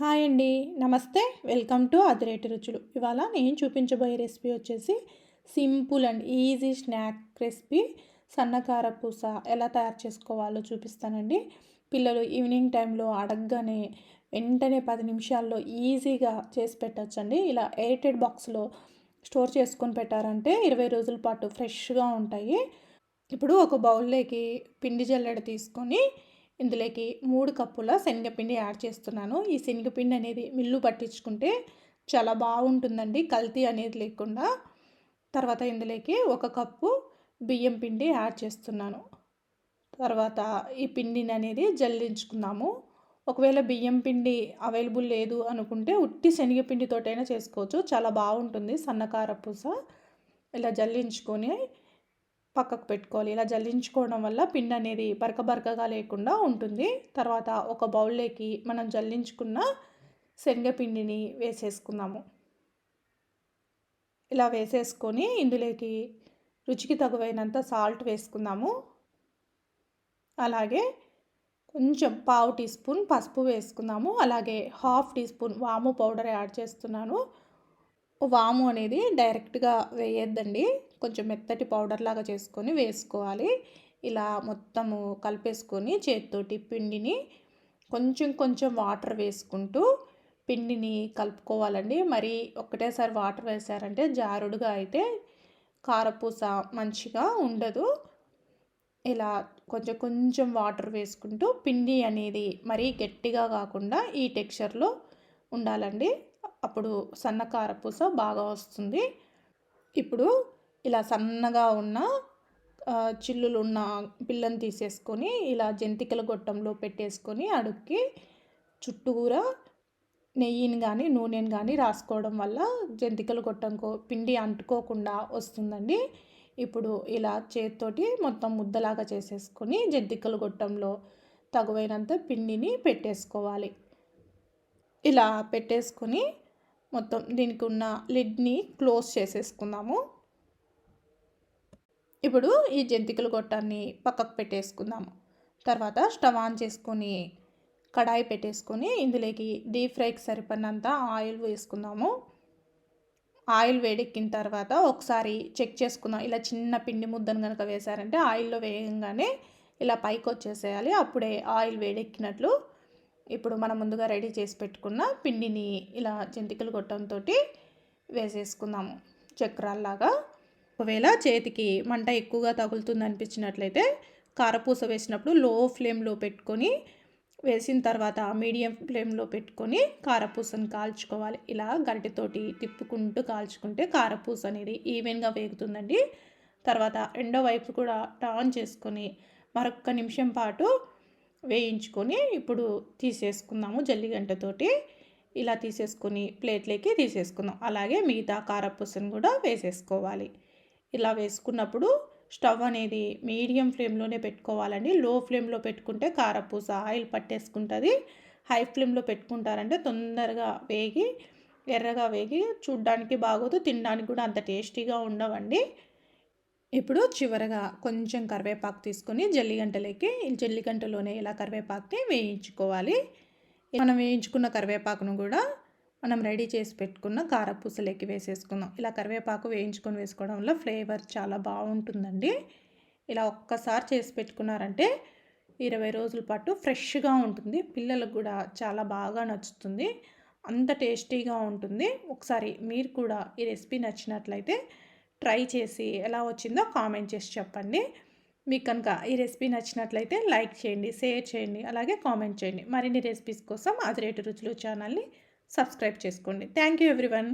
Hi అండి. నమస్తే. Welcome to అదిరేటి రుచులు. ఇవాళ నేను చూపించబోయే రెసిపీ వచ్చేసి simple and easy snack recipe. సన్నకార పూస ఎలా తయారు చేసుకోవాలో చూపిస్తానండి. పిల్లలు ఈవినింగ్ టైంలో అడగగానే వెంటనే పది నిమిషాల్లో ఈజీగా చేసి పెట్టచ్చండి. ఇలా ఎయిటెడ్ బాక్స్లో స్టోర్ చేసుకొని పెట్టారంటే ఇరవై రోజుల పాటు ఫ్రెష్గా ఉంటాయి. ఇప్పుడు ఒక బౌల్లోకి పిండి జల్లెడ తీసుకొని ఇందులోకి మూడు కప్పుల శనగపిండి యాడ్ చేస్తున్నాను. ఈ శనగపిండి అనేది మిల్లు పట్టించుకుంటే చాలా బాగుంటుందండి కల్తీ అనేది లేకుండా. తర్వాత ఇందులోకి ఒక కప్పు బియ్యం పిండి యాడ్ చేస్తున్నాను. తర్వాత ఈ పిండిని అనేది జల్లించుకుందాము. ఒకవేళ బియ్యం పిండి అవైలబుల్ లేదు అనుకుంటే ఉట్టి శనగపిండితోటైనా చేసుకోవచ్చు. చాలా బాగుంటుంది సన్నకార పూస ఇలా జల్లించుకొని పక్కకు పెట్టుకోవాలి. ఇలా జల్లించుకోవడం వల్ల పిండి అనేది బరక బరకగా లేకుండా ఉంటుంది. తర్వాత ఒక బౌల్లోకి మనం జల్లించుకున్న శనగపిండిని వేసేసుకుందాము. ఇలా వేసేసుకొని ఇందులోకి రుచికి తగువైనంత సాల్ట్ వేసుకుందాము. అలాగే కొంచెం పావు టీ స్పూన్ పసుపు వేసుకుందాము. అలాగే హాఫ్ టీ స్పూన్ వాము పౌడర్ యాడ్ చేస్తున్నాను. వాము అనేది డైరెక్ట్గా వేయొద్దండి. కొంచెం మెత్తటి పౌడర్ లాగా చేసుకొని వేసుకోవాలి. ఇలా మొత్తము కలిపేసుకొని చేతితోటి పిండిని కొంచెం కొంచెం వాటర్ వేసుకుంటూ పిండిని కలుపుకోవాలండి. మరి ఒకటేసారి వాటర్ వేసారంటే జారుడుగా అయితే కారపూస మంచిగా ఉండదు. ఇలా కొంచెం కొంచెం వాటర్ వేసుకుంటూ పిండి అనేది మరీ గట్టిగా కాకుండా ఈ టెక్స్చర్లో ఉండాలండి. అప్పుడు సన్న కారపూస బాగా వస్తుంది. ఇప్పుడు ఇలా సన్నగా ఉన్న చిల్లులు ఉన్న పిల్లని తీసేసుకొని ఇలా జంతికల గొట్టంలో పెట్టేసుకొని అడుక్కి చుట్టూరా నెయ్యిని కానీ నూనెని కానీ రాసుకోవడం వల్ల జంతికల గొట్టంకో పిండి అంటుకోకుండా వస్తుందండి. ఇప్పుడు ఇలా చేతితోటి మొత్తం ముద్దలాగా చేసేసుకొని జంతికల గొట్టంలో తగువైనంత పిండిని పెట్టేసుకోవాలి. ఇలా పెట్టేసుకొని మొత్తం దీనికి ఉన్న లిడ్ని క్లోజ్ చేసేసుకుందాము. ఇప్పుడు ఈ జంతికల గొట్టాన్ని పక్కకు పెట్టేసుకుందాము. తర్వాత స్టవ్ ఆన్ చేసుకొని కడాయి పెట్టేసుకొని ఇందులోకి డీప్ ఫ్రైకి సరిపడినంత ఆయిల్ వేసుకుందాము. ఆయిల్ వేడెక్కిన తర్వాత ఒకసారి చెక్ చేసుకుందాం. ఇలా చిన్న పిండి ముద్దను కనుక వేసారంటే ఆయిల్లో వేయంగానే ఇలా పైకి వచ్చేసేయాలి అప్పుడే ఆయిల్ వేడెక్కినట్లు ఇప్పుడు మనం ముందుగా రెడీ చేసి పెట్టుకున్న పిండిని ఇలా జంతికలు గొట్టంతో వేసేసుకుందాము. చక్రాల్లాగా. ఒకవేళ చేతికి మంట ఎక్కువగా తగులుతుంది అనిపించినట్లయితే కారపూస వేసినప్పుడు లో ఫ్లేమ్లో పెట్టుకొని వేసిన తర్వాత మీడియం ఫ్లేమ్లో పెట్టుకొని కారపూసను కాల్చుకోవాలి. ఇలా గరిటెతోటి తిప్పుకుంటూ కాల్చుకుంటే కారపూస అనేది ఈవెన్గా వేగుతుందండి. తర్వాత రెండో వైపు కూడా టర్న్ చేసుకొని మరొక నిమిషం పాటు వేయించుకొని ఇప్పుడు తీసేసుకుందాము జల్లిగంటతోటి ఇలా తీసేసుకొని ప్లేట్లోకి తీసేసుకుందాం. అలాగే మిగతా కారపూసను కూడా వేసేసుకోవాలి. ఇలా వేసుకున్నప్పుడు స్టవ్ అనేది మీడియం ఫ్లేమ్లోనే పెట్టుకోవాలండి. లో ఫ్లేమ్లో పెట్టుకుంటే కారపూస ఆయిల్ పట్టేసుకుంటుంది. హై ఫ్లేమ్లో పెట్టుకుంటారంటే తొందరగా వేగి ఎర్రగా వేగి చూడ్డానికి బాగోదు తినడానికి కూడా అంత టేస్టీగా ఉండవండి. ఇప్పుడు చివరగా కొంచెం కరివేపాకు తీసుకొని జల్లిగంటలోకి జల్లిగంటలోనే ఇలా కరివేపాకుని వేయించుకోవాలి. మనం వేయించుకున్న కరివేపాకును కూడా మనం రెడీ చేసి పెట్టుకున్న కారపూసలోకి వేసేసుకుందాం. ఇలా కరివేపాకు వేయించుకొని వేసుకోవడం వల్ల ఫ్లేవర్ చాలా బాగుంటుందండి. ఇలా ఒక్కసారి చేసి పెట్టుకున్నారంటే ఇరవై రోజుల పాటు ఫ్రెష్గా ఉంటుంది. పిల్లలకు కూడా చాలా బాగా నచ్చుతుంది. అంత టేస్టీగా ఉంటుంది. ఒకసారి మీరు కూడా ఈ రెసిపీ నచ్చినట్లయితే ట్రై చేసి ఎలా వచ్చిందో కామెంట్ చేసి చెప్పండి. మీకు కనుక ఈ రెసిపీ నచ్చినట్లయితే లైక్ చేయండి షేర్ చేయండి అలాగే కామెంట్ చేయండి. మరిన్ని రెసిపీస్ కోసం అది రేటు రుచులు ఛానల్ని సబ్స్క్రైబ్ చేసుకోండి. Thank you everyone.